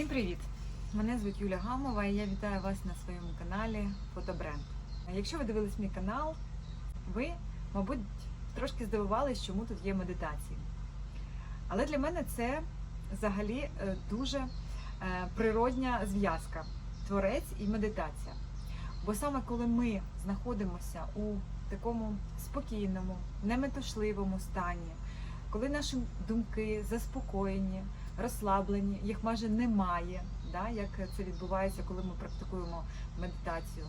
Всім привіт! Мене звуть Юля Гамова і я вітаю вас на своєму каналі Фотобренд. Якщо ви дивились мій канал, ви, мабуть, трошки здивувались, чому тут є медитації. Але для мене це взагалі е, дуже е, природня зв'язка творець і медитація. Бо саме коли ми знаходимося у такому спокійному, неметушливому стані, коли наші думки заспокоєні, розслаблені, їх майже немає, да, як це відбувається, коли ми практикуємо медитацію.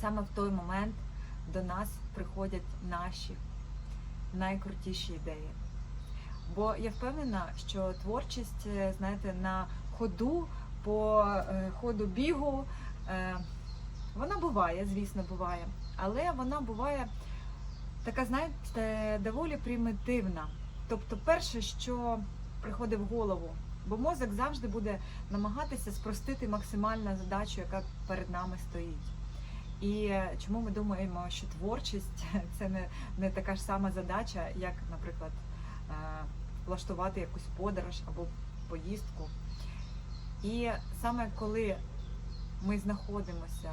Саме в той момент до нас приходять наші найкрутіші ідеї. Бо я впевнена, що творчість, е, знаєте, на ходу, по е, ходу бігу, е, вона буває, звісно, буває, але вона буває така, знаєте, доволі примітивна. Тобто, перше, що приходить в голову, бо мозок завжди буде намагатися спростити максимальну задачу, яка перед нами стоїть. І е, чому ми думаємо, що творчість це не, не така ж сама задача, як, наприклад, е, влаштувати якусь подорож або поїздку. І саме коли ми знаходимося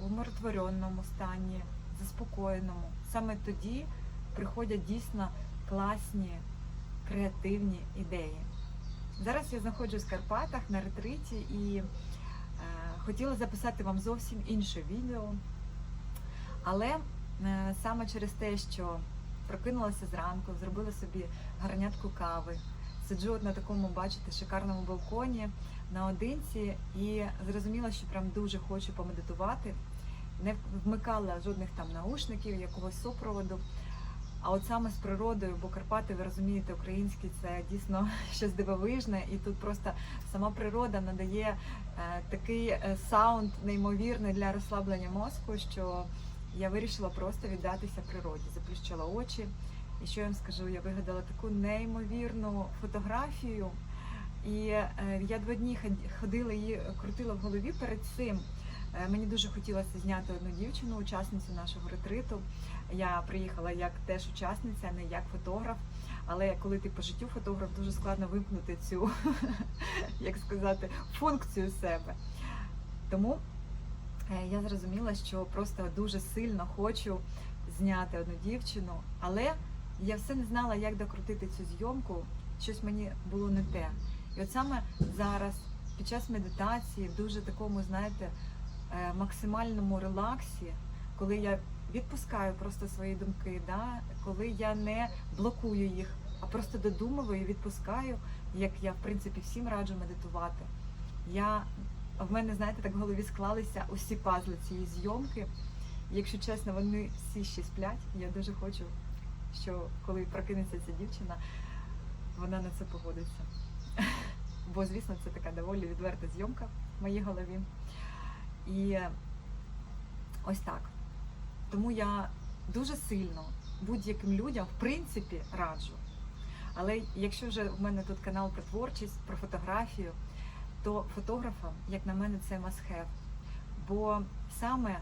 в умиротвореному стані, заспокоєному, саме тоді приходять дійсно класні креативні ідеї. Зараз я знаходжусь в Карпатах на ретриті і е, хотіла записати вам зовсім інше відео. Але е, саме через те, що прокинулася зранку, зробила собі гарнятку кави, сиджу на такому, бачите, шикарному балконі наодинці і зрозуміла, що прям дуже хочу помедитувати. Не вмикала жодних там наушників, якогось супроводу. А от саме з природою, бо Карпати, ви розумієте, українські це дійсно щось дивовижне, і тут просто сама природа надає е, такий е, саунд неймовірний для розслаблення мозку, що я вирішила просто віддатися природі, заплющила очі. І що я вам скажу, я вигадала таку неймовірну фотографію. І е, я два дні ход- ходила її, крутила в голові перед цим. Е, Мені дуже хотілося зняти одну дівчину, учасницю нашого ретриту. Я приїхала як теж учасниця, не як фотограф. Але коли ти по життю фотограф, дуже складно вимкнути цю, як сказати, функцію себе. Тому е, я зрозуміла, що просто дуже сильно хочу зняти одну дівчину, але я все не знала, як докрутити цю зйомку. Щось мені було не те. І от саме зараз, під час медитації, в дуже такому, знаєте, максимальному релаксі, коли я відпускаю просто свої думки, да? коли я не блокую їх, а просто додумую і відпускаю, як я в принципі всім раджу медитувати. Я в мене, знаєте, так в голові склалися усі пазли цієї зйомки. Якщо чесно, вони всі ще сплять. Я дуже хочу, що коли прокинеться ця дівчина, вона на це погодиться. Бо, звісно, це така доволі відверта зйомка в моїй голові. І ось так. Тому я дуже сильно будь-яким людям, в принципі, раджу. Але якщо вже в мене тут канал про творчість, про фотографію, то фотографам, як на мене, це have. Бо саме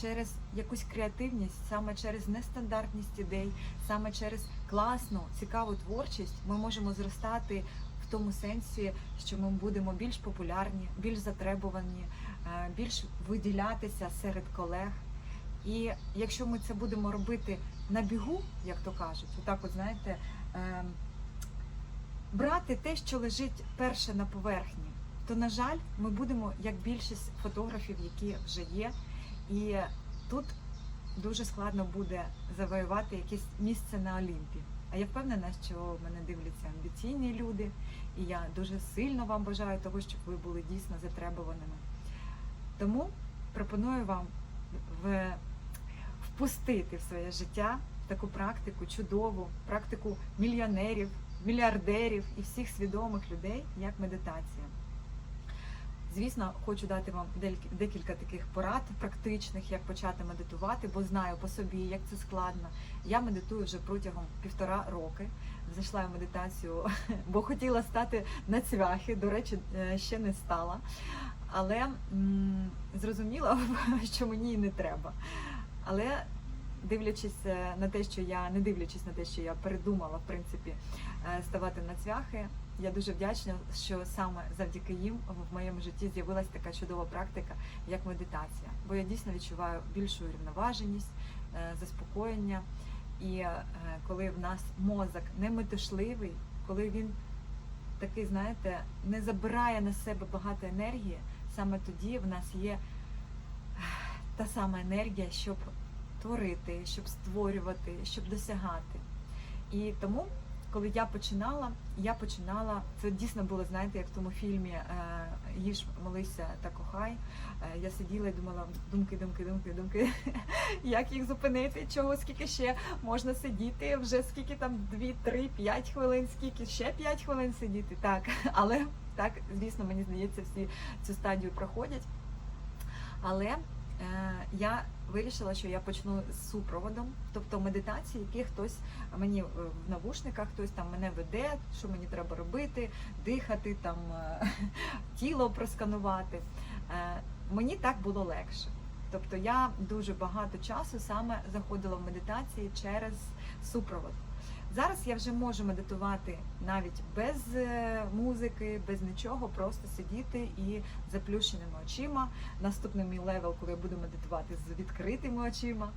через якусь креативність, саме через нестандартність ідей, саме через класну, цікаву творчість ми можемо зростати тому сенсі, що ми будемо більш популярні, більш затребувані, е, більш виділятися серед колег. І якщо ми це будемо робити на бігу, як то кажуть, отак, от знаєте, ем, брати те, що лежить перше на поверхні, то, на жаль, ми будемо як більшість фотографів, які вже є. І тут дуже складно буде завоювати якесь місце на Олімпі. А я впевнена, що мене дивляться амбіційні люди, і я дуже сильно вам бажаю того, щоб ви були дійсно затребуваними. Тому пропоную вам в, впустити в своє життя таку практику, чудову практику мільйонерів, мільярдерів і всіх свідомих людей, як медитація. Звісно, хочу дати вам декілька таких порад практичних, як почати медитувати, бо знаю по собі, як це складно. Я медитую вже протягом півтора роки. Зайшла в медитацію, бо хотіла стати на цвяхи. До речі, е, ще не стала. Але м, зрозуміла, що мені і не треба. Але дивлячись е, на те, що я не дивлячись на те, що я передумала в принципі е, ставати на цвяхи, я дуже вдячна, що саме завдяки їм в моєму житті з'явилася така чудова практика, як медитація. Бо я дійсно відчуваю більшу рівноваженість, е, заспокоєння. І е, коли в нас мозок не метушливий, коли він такий, знаєте, не забирає на себе багато енергії, саме тоді в нас є е, та сама енергія, щоб творити, щоб створювати, щоб досягати. І тому, коли я починала, я починала, це дійсно було, знаєте, як в тому фільмі е, Їж, молися та кохай. Е, Я сиділа і думала, думки, думки, думки, думки, як їх зупинити, чого, скільки ще можна сидіти, вже скільки там 2, 3, 5 хвилин, скільки ще 5 хвилин сидіти. Так, але так, звісно, мені здається, всі цю стадію проходять. Але я вирішила, що я почну з супроводом, тобто медитації, які хтось мені е, в навушниках, хтось там мене веде, що мені треба робити, дихати, там е, тіло просканувати. Е, Мені так було легше. Тобто я дуже багато часу саме заходила в медитації через супровод. Зараз я вже можу медитувати навіть без е, музики, без нічого, просто сидіти і заплющеними очима. Наступний мій левел, коли я буду медитувати з відкритими очима.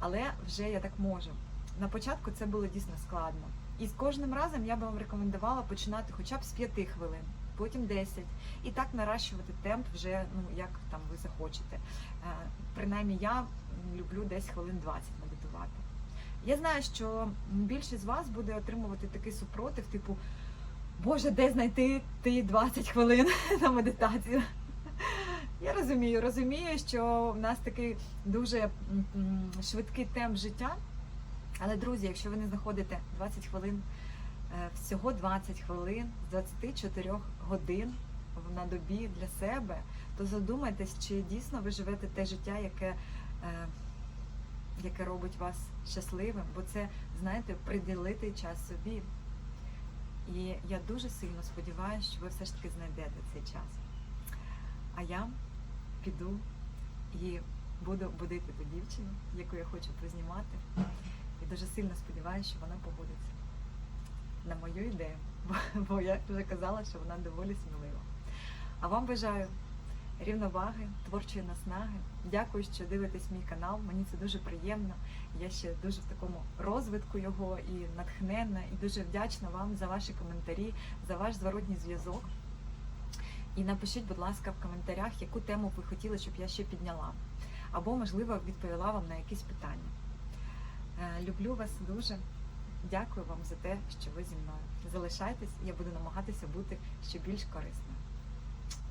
Але вже я так можу. На початку це було дійсно складно. І з кожним разом я би вам рекомендувала починати хоча б з 5 хвилин, потім 10. І так наращувати темп вже, ну як там ви захочете. Е, Принаймні я люблю десь хвилин 20 медитувати. Я знаю, що більшість з вас буде отримувати такий супротив, типу, Боже, де знайти ті 20 хвилин на медитацію? Я розумію, розумію, що в нас такий дуже швидкий темп життя. Але, друзі, якщо ви не знаходите 20 хвилин, е, всього 20 хвилин з 24 годин на добі для себе, то задумайтесь, чи дійсно ви живете те життя, яке, е, яке робить вас щасливим, бо це, знаєте, приділити час собі. І я дуже сильно сподіваюся, що ви все ж таки знайдете цей час. А я піду і буду будити ту дівчину, яку я хочу познімати. І дуже сильно сподіваюся, що вона погодиться на мою ідею, бо, бо я вже казала, що вона доволі смілива. А вам бажаю рівноваги, творчої наснаги. Дякую, що дивитесь мій канал. Мені це дуже приємно. Я ще дуже в такому розвитку його і натхненна, і дуже вдячна вам за ваші коментарі, за ваш зворотній зв'язок. І напишіть, будь ласка, в коментарях, яку тему ви хотіли, щоб я ще підняла. Або, можливо, відповіла вам на якісь питання. Е, Люблю вас дуже. Дякую вам за те, що ви зі мною. Залишайтесь, я буду намагатися бути ще більш корисною.